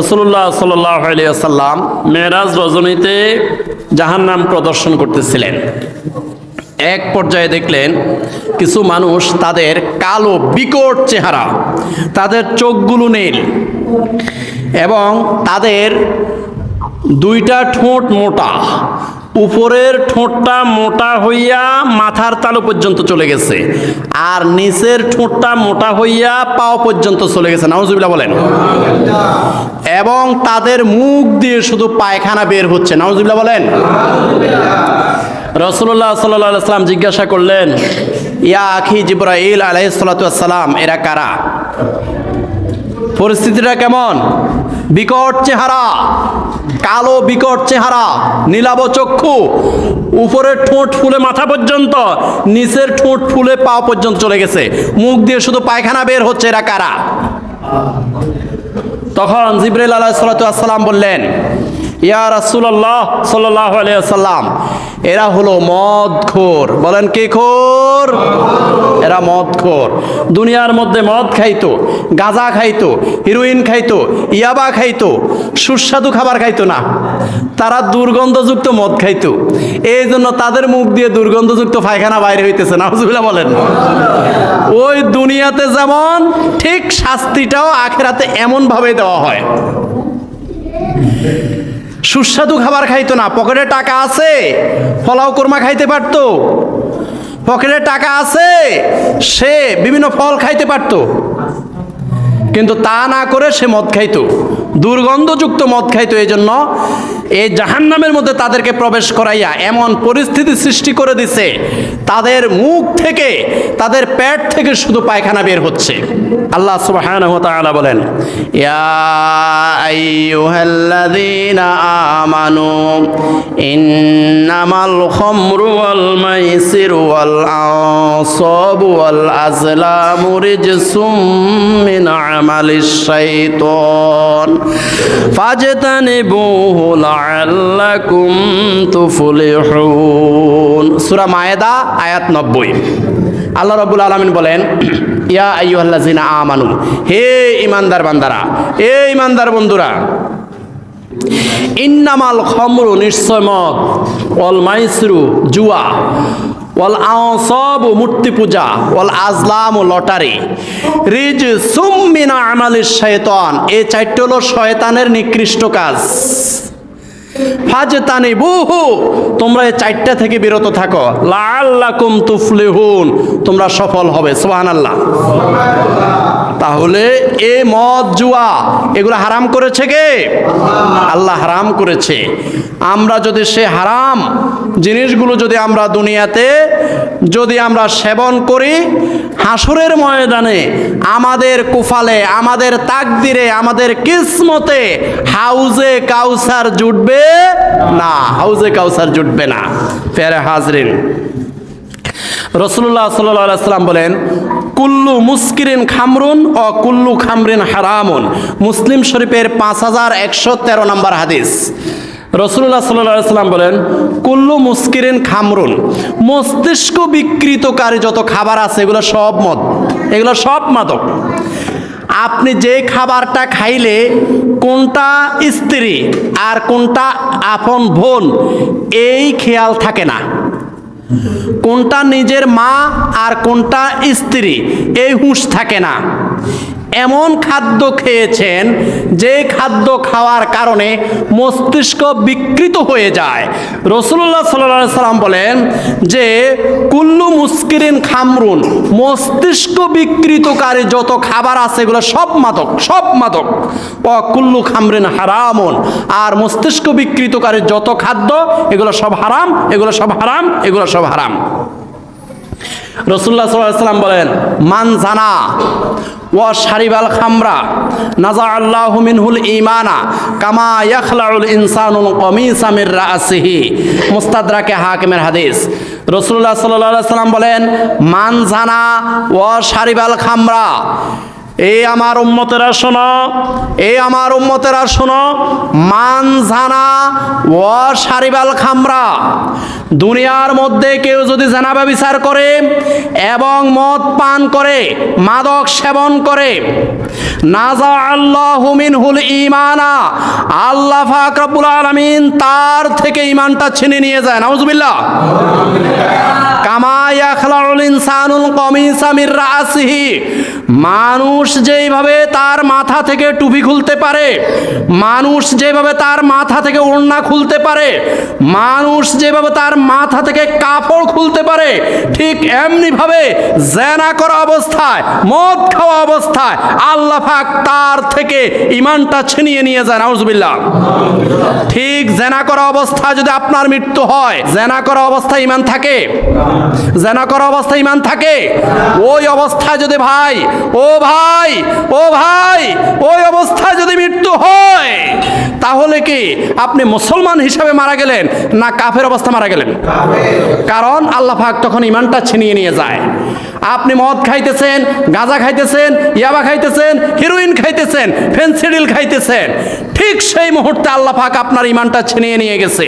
রসুল্লাহ সাল্লাম মেয়েরাজ রজনীতে জাহান নাম প্রদর্শন করতেছিলেন। এক পর্যায়ে দেখলেন কিছু মানুষ তাদের কালো বিকট চেহারা, তাদের চোখগুলো নীল এবং তাদের দুইটা ঠোঁট মোটা। উপরের ঠোঁটটা মোটা হইয়া মাথার তালু পর্যন্ত চলে গেছে, আর নিচের ঠোঁটটা মোটা হইয়া পাও পর্যন্ত চলে গেছে। নাউজুবিল্লাহ বলেন। এবং তাদের মুখ দিয়ে শুধু পায়খানা বের হচ্ছে। নাউজুবিল্লাহ বলেন। রসুল্লাহ সাল্লাহ সাল্লাম জিজ্ঞাসা করলেন, ইয়া আখি জিব্রাইল আলাইসালাম এরা কারা? পরিস্থিতিটা কেমন? বিকট চেহারা কালো বিকট চেহারা নীলাব চক্ষু, উপরের ঠোঁট ফুলে মাথা পর্যন্ত, নিচের ঠোঁট ফুলে পা পর্যন্ত চলে গেছে। মুখ দিয়ে শুধু পায়খানা বের হচ্ছে এরা কারা? তখন জিব্রাইল আলাহ সালাম বললেন ইয়া রাসুল্লাহ সাল্লাহ আলিয়াল্লাম এরা হলো মদ খোর বলেন কে খোর? এরা মদ খোর দুনিয়ার মধ্যে মদ খাইতো, গাঁজা খাইতো হিরোইন খাইতো, ইয়াবা খাইতো, সুস্বাদু খাবার খাইতো না। তারা দুর্গন্ধযুক্ত মদ খাইতো। এই জন্য তাদের মুখ দিয়ে দুর্গন্ধযুক্ত পায়খানা বাইরে হইতেছে না নাউজুবিল্লাহ বলেন। ওই দুনিয়াতে যেমন ঠিক শাস্তিটাও আখেরাতে এমন ভাবে দেওয়া হয়। সুস্বাদু খাবার খাইতো না। পকেটে টাকা আছে ফলাও কোরমা খাইতে পারত। পকেটে টাকা আছে, সে বিভিন্ন ফল খাইতে পারত। কিন্তু তা না করে সে মদ খাইতো। দুর্গন্ধযুক্ত মদ খাইতো এই জন্য এই জাহান্নামের মধ্যে তাদেরকে প্রবেশ করাইয়া এমন পরিস্থিতি সৃষ্টি করে দিছে, তাদের মুখ থেকে, তাদের পেট থেকে শুধু পায়খানা বের হচ্ছে। আল্লাহ সুবহানাহু ওয়া তাআলা বলেন, ইয়া আইয়ুহাল্লাযীনা আমানু, ইন্নামাল খামরু ওয়াল মাইসিরু ওয়াল আনসাবু ওয়াল আজলামু রিজসুম মিন আমালিশ শাইতান। ফাজতানিবুহু লাআল্লাকুম তুফলিহুন। সূরা মায়েদা, আয়াত 90 আল্লাহ রাব্বুল আলামিন বলেন, ইয়া আইয়ুহাল্লাযিনা আমানু, হে ইমানদার বান্দারা, এ ইমানদার বন্ধুরা, ইন্নামাল খমরু নিশ্চয় মদ অল মাইসরু জুয়া ওয়াল আওসব মূর্তি পূজা, ওয়াল আজলাম লটারি। রিজ সুমিনা আমালিস শয়তান এই চারটি হলো শয়তানের নিকৃষ্ট কাজ। ফাজতানি বুহু তোমরা এই চারটা থেকে বিরত থাকো। লাল্লাকুম তুফলিহুন, তোমরা সফল হবে, সুবহানাল্লাহ। তাহলে এ মদ, জুয়া, এগুলো হারাম করেছে কে? আল্লাহ হারাম করেছে। আমরা যদি সে হারাম জিনিসগুলো যদি আমরা দুনিয়াতে যদি আমরা সেবন করি, হাসরের ময়দানে আমাদের কুফালে, আমাদের তাকদিরে, আমাদের কিসমতে হাউজে কাউসার জুটবে না, হাউজে কাউসার জুটবে না। ফেরে হাজরিন রসুল্লাহ সাল্লাম বলেন, কুল্লু মুস্কিরিন খামরুন ও কুল্লু খামরিন হারামুন। মুসলিম শরীফের পাঁচ হাজার একশো তেরো নম্বর হাদিস। রসুল্লাহ সাল্লাহ সাল্লাম বলেন, কুল্লু মুস্কিরেন খামরুন, মস্তিষ্ক বিকৃতকারী যত খাবার আছে, এগুলো সব মদ। এগুলো সব মাদক। আপনি যে খাবারটা খাইলে কোনটা স্ত্রী আর কোনটা আপন বোন, এই খেয়াল থাকে না। কোনটা নিজের মা আর কোনটা স্ত্রী, এই হুঁশ থাকে না। এমন খাদ্য খেয়েছেন, যে খাদ্য খাওয়ার কারণে মস্তিষ্ক বিকৃত হয়ে যায়। রসুল্লাহ সাল্লাহ সাল্লাম বলেন যে, কুল্লু মুস্কিরিন খামরুন, মস্তিষ্ক বিকৃতকারী যত খাবার আছে, এগুলো সব মাদক সব মাদক। ও কুল্লু খামরিন হারামন, আর মস্তিষ্ক বিকৃতকারী যত খাদ্য, এগুলো সব হারাম, এগুলো সব হারাম, এগুলো সব হারাম। রসুল্লাহ সাল্লাম বলেন, মান জানা ও সারিবাল খামরা নাজা আল্লাহ মিনহুল ইমানা কামা ইয়াখলাউল ইনসানুল কমিসামির রাসিহি। মুস্তাদরাকে হাকিমের হাদিস। রসুল্লাহ সাল্লাহ সাল্লাম বলেন, মান জানা ও সারিবাল খামরা এই আমার উম্মতেরা শোনো এই আমার উম্মতেরা শোনো, মান জানা ও সারিবাল খামরা দুনিয়ার মধ্যে কেউ যদি জানাবা বিচার করে এবং মদ পান করে, মাদক সেবন করে নাজা আল্লাহ মিনহুল ইমানা আল্লাহ ফাকরাবুল আলমিন তার থেকে ইমানটা ছিনে নিয়ে যায়। নাউজুবিল্লাহ। ইনসানুল কমিসা মির রাসিহি। মানুষ যেইভাবে তার মাথা থেকে টুপি খুলতে পারে, মানুষ যেভাবে তার মাথা থেকে ওড়না খুলতে পারে, মানুষ যেভাবে তার মাথা থেকে কাপড় খুলতে পারে, ঠিক এমনি ভাবে জেনা করা অবস্থায়, মদ খাওয়া অবস্থায় আল্লাহ তার থেকে ইমানটা ছিনিয়ে নিয়ে যায় ঠিক জেনা করা অবস্থায় যদি আপনার মৃত্যু হয়, জেনা করা অবস্থায় ইমান থাকে, জেনা করা অবস্থায় ইমান থাকে। ওই অবস্থায় যদি ভাই, ও ভাই ও ভাই, ওই অবস্থায় যদি মৃত্যু হয়, তাহলে কি আপনি মুসলমান হিসাবে মারা গেলেন না কাফের অবস্থা মারা গেলেন? কারণ আল্লাহ পাক তখন ইমানটা ছিনিয়ে নিয়ে যায়। আপনি মদ খাইতেছেন, গাঁজা খাইতেছেন, ইয়াবা খাইতেছেন হিরোইন খাইতেছেন ফেন্সিডিল খাইতেছেন। ঠিক সেই মুহূর্তে আল্লাহ পাক আপনার ইমানটা ছিনিয়ে নিয়ে গেছে।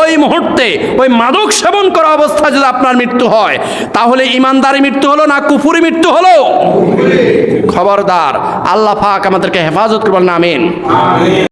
ওই মুহূর্তে ওই মাদক সেবন করা অবস্থায় যদি আপনার মৃত্যু হয় তাহলে ইমানদারি মৃত্যু হলো না কুফুরি মৃত্যু হলো? খবরদার আল্লাহ পাক আমাদেরকে হেফাজত করবেন নামেন আমিন।